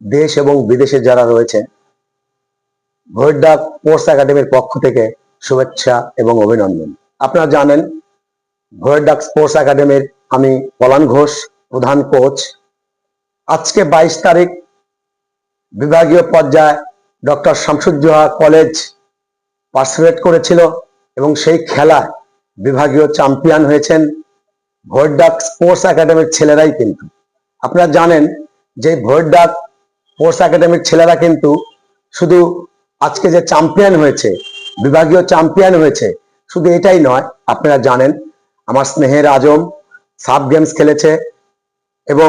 দেশ এবং বিদেশে যারা রয়েছে ভৈরডাক স্পোর্টস একাডেমির পক্ষ থেকে শুভেচ্ছা এবং অভিনন্দন। আপনারা জানেন ভৈরডাক স্পোর্টস একাডেমির আমি পলান ঘোষ, প্রধান কোচ। আজকে বাইশ তারিখ, বিভাগীয় পর্যায়ে ডক্টর শামসুজ্জোহা কলেজ পার্সিপেট করেছিল এবং সেই খেলায় বিভাগীয় চ্যাম্পিয়ন হয়েছেন ভৈরডাক স্পোর্টস একাডেমির ছেলেরাই কিন্তু। আপনারা জানেন যে ভৈরডাক স্পোর্টস একাডেমির ছেলেরা কিন্তু শুধু আজকে যে চ্যাম্পিয়ন হয়েছে, বিভাগীয় চ্যাম্পিয়ন হয়েছে, শুধু এটাই নয়, আপনারা জানেন, আমার স্নেহের আজম সাব গেমস খেলেছে এবং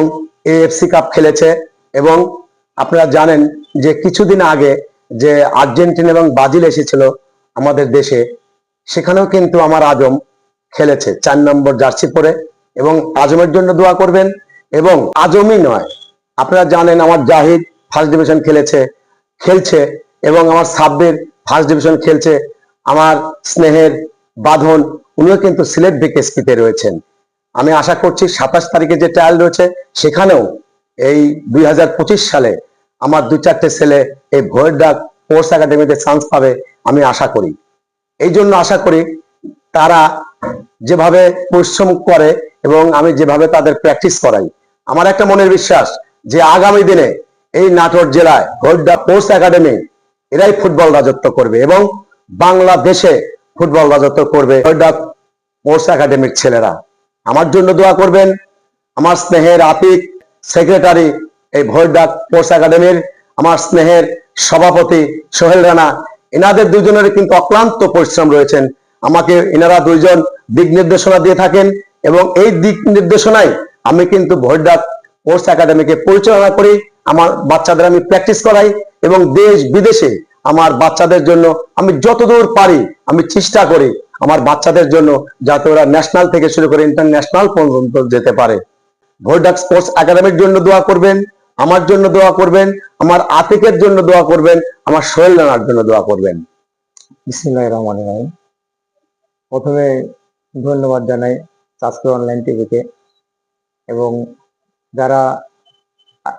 এএফসি কাপ খেলেছে এবং আপনারা জানেন যে কিছুদিন আগে যে আর্জেন্টিনা এবং ব্রাজিল এসেছিল আমাদের দেশে, সেখানেও কিন্তু আমার আজম খেলেছে চার নম্বর জার্সি পরে এবং আজমের জন্য দোয়া করবেন এবং আজমই নয়, আপনারা জানেন আমার জাহিদ ফার্স্ট ডিভিশন খেলেছে, খেলছে এবং আমার সাব্বির ফার্স্ট ডিভিশন খেলছে। আমার স্নেহের বাঁধন, উনিও কিন্তু সিলেট বিকেএসপিতে রয়েছেন। আমি আশা করছি সাতাশ তারিখে যে ট্রায়াল রয়েছে, সেখানেও এই দুই হাজার পঁচিশ সালে আমার দু চারটে ছেলে এই ভৈরডাক স্পোর্টস একাডেমিতে চান্স পাবে, আমি আশা করি। এই জন্য আশা করি তারা যেভাবে পরিশ্রম করে এবং আমি যেভাবে তাদের প্র্যাকটিস করাই, আমার একটা মনের বিশ্বাস যে আগামী দিনে এই নাটোর জেলায় ভৈরডাক স্পোর্টস একাডেমি, এরাই ফুটবল রাজত্ব করবে এবং বাংলাদেশে ফুটবল রাজত্ব করবে ভৈরডাক স্পোর্টস একাডেমির ছেলেরা। আমার জন্য দোয়া করবেন। আমার স্নেহের আতিক সেক্রেটারি এই ভৈরডাক স্পোর্টস একাডেমির, আমার স্নেহের সভাপতি সোহেল রানা, এনাদের দুজনের কিন্তু অক্লান্ত পরিশ্রম রয়েছেন। আমাকে এনারা দুইজন দিক নির্দেশনা দিয়ে থাকেন এবং এই দিক নির্দেশনায় আমি কিন্তু ভৈরডাক স্পোর্টস একাডেমিকে পরিচালনা করি। আমার বাচ্চাদের আমি প্র্যাকটিস করাই এবং দেশ বিদেশে আমার বাচ্চাদের জন্য আমি যতদূর পারি আমি চেষ্টা করি আমার বাচ্চাদের জন্য যাতে ওরা ন্যাশনাল থেকে শুরু করে ইন্টারন্যাশনাল পর্যন্ত যেতে পারে। ভৈরডাক স্পোর্টস একাডেমির জন্য দোয়া করবেন, আমার জন্য দোয়া করবেন, আমার আতিকের জন্য দোয়া করবেন, আমার সোহেল রানার জন্য দোয়া করবেন। প্রথমে ধন্যবাদ জানাই চাষকর অনলাইন টিভিকে এবং যারা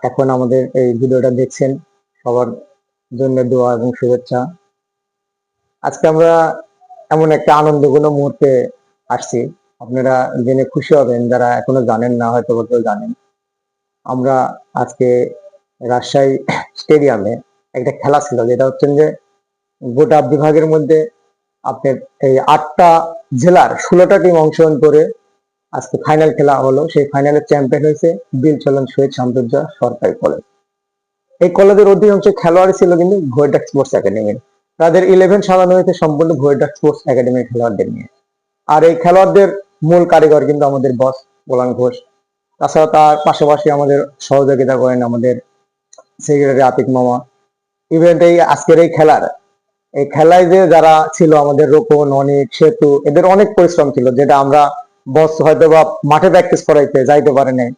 এখন আমাদের এই ভিডিওটা দেখছেন, সবার জন্য দোয়া এবং শুভেচ্ছা। আজকে আমরা এমন একটা আনন্দঘন মুহূর্তে আসছি। আপনারা জেনে খুশি হবেন, যারা এখনও জানেন না, হয়তো কেউ জানেন। আমরা আজকে রাজশাহী স্টেডিয়ামে একটা খেলা ছিল, যেটা হচ্ছে যে গোটা বিভাগের মধ্যে আপনার এই আটটা জেলার ষোলোটা টিম অংশগ্রহণ করে আজকে ফাইনাল খেলা হলো, সেই ফাইনালের চ্যাম্পিয়ন হয়েছে বিল চলন শহীদ শান্তর্য সরকারি কলেজ এই কলেজের অধিকাংশ খেলোয়াড় ছিল কিন্তু ভৈরডাক স্পোর্টস একাডেমির তাদের ইলেভেন সাজানো হয়েছে সম্পূর্ণ ভৈরডাক স্পোর্টস একাডেমির খেলোয়াড়দের নিয়ে। আর এই খেলোয়াড়দের মূল কারিগর কিন্তু আমাদের বস গোলাম ঘোষ। তাছাড়া তার পাশাপাশি আমাদের সহযোগিতা করেন আমাদের সেক্রেটারি আতিক মামা। ইভেন্ট এই আজকের এই খেলার, এই খেলায় যে যারা ছিল আমাদের রোপন অনেক সেতু, এদের অনেক পরিশ্রম ছিল, যেটা আমরা বস হয়তো বা মাঠে প্র্যাকটিস করাইতে যাইতে পারে নাই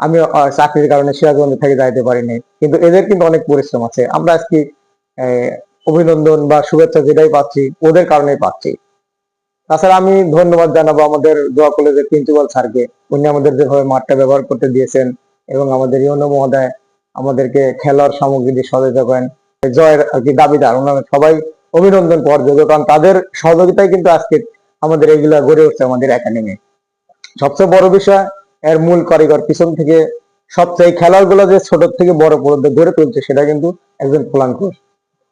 আমি চাকরির কারণে সিরাজগঞ্জ থেকে যাইতে পারিনি। কিন্তু এদের কিন্তু অনেক পরিশ্রম আছে। আমরা আজকে অভিনন্দন বা শুভেচ্ছা যেটাই পাচ্ছি, ওদের কারণেই পাচ্ছি। তাছাড়া আমি ধন্যবাদ জানাব আমাদের দোয়া কলেজের প্রিন্সিপাল স্যারকে। উনি আমাদের যেভাবে মাঠটা ব্যবহার করতে দিয়েছেন এবং আমাদের ইউনো মহোদয় আমাদেরকে খেলার সামগ্রী দিয়ে সহযোগিতা করেন। জয়ের আর কি দাবিদার, ওনারা সবাই অভিনন্দন পাওয়ার যোগ্য কারণ তাদের সহযোগিতায় কিন্তু আজকে আমাদের এগুলা গড়ে উঠছে আমাদের একাডেমি সবচেয়ে বড় বিষয়, এর মূল কারিগর পিছন থেকে সবচেয়ে এই খেলাগুলো যে ছোট থেকে বড় পর্যন্ত গড়ে তুলছে, সেটা কিন্তু একজন ফলাঙ্কুশ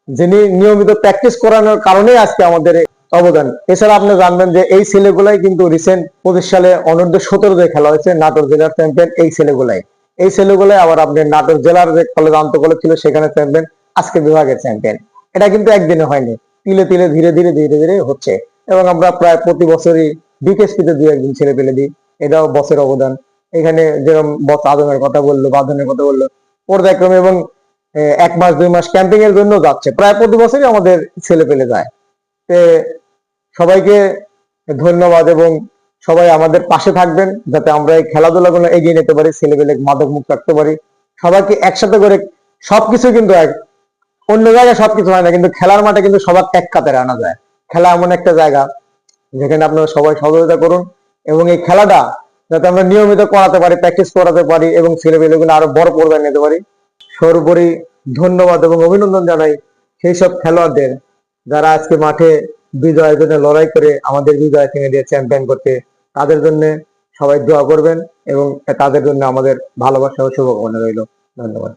যিনি নিয়মিত প্র্যাকটিস করানোর কারণেই আজকে আমাদের অবদান। এছাড়া আপনি জানবেন যে এই ছেলেগুলাই কিন্তু রিসেন্ট পঁচিশ সালে অনূর্ধ্ব সতেরো যে খেলা হয়েছে, নাটোর জেলার চ্যাম্পিয়ন এই ছেলেগুলাই। এই ছেলেগুলাই আবার আপনি নাটোর জেলার যে কলেজ আন্ত কলেজ ছিল, সেখানে চ্যাম্পিয়ন আজকে বিভাগের চ্যাম্পিয়ন এটা কিন্তু একদিনে হয়নি। তিলে তিলে ধীরে ধীরে ধীরে ধীরে হচ্ছে। এবং আমরা প্রায় প্রতি বছরই বিকেএসপিতে দু একদিন ছেলে পেলে দিই, এটাও বসের অবদান। এখানে যেরকম বস আদমের কথা বলল বাদনের কথা বলল, পর্যায়ক্রমে এবং এক মাস, দুই মাস ক্যাম্পিং এর জন্য যাচ্ছে। প্রায় প্রতি বছরই আমাদের ছেলে পেলে যায়। তে, সবাইকে ধন্যবাদ এবং সবাই আমাদের পাশে থাকবেন, যাতে আমরা এই খেলাধুলাগুলো এগিয়ে নিতে পারি, ছেলে পেলে মাদক মুক্ত রাখতে পারি। সবাইকে একসাথে করে সবকিছু কিন্তু এক, অন্য জায়গায় সবকিছু হয় না, কিন্তু খেলার মাঠে কিন্তু সবার এক কাতারে আনা যায়। খেলা এমন একটা জায়গা যেখানে আপনারা সবাই সহযোগিতা করুন এবং এই খেলাটা যাতে আমরা নিয়মিত করাতে পারি প্র্যাকটিস করাতে পারি এবং ছেলেপেলেগুলো আরও বড় পর্যায়ে নিতে পারি। সর্বোপরি ধন্যবাদ এবং অভিনন্দন জানাই সেই সব খেলোয়াড়দের যারা আজকে মাঠে বিজয়ের জন্য লড়াই করে আমাদের বিজয় ভেঙে দিয়ে চ্যাম্পিয়ন করতে, তাদের জন্য সবাই দোয়া করবেন এবং তাদের জন্য আমাদের ভালোবাসা ও শুভকামনা রইল। ধন্যবাদ।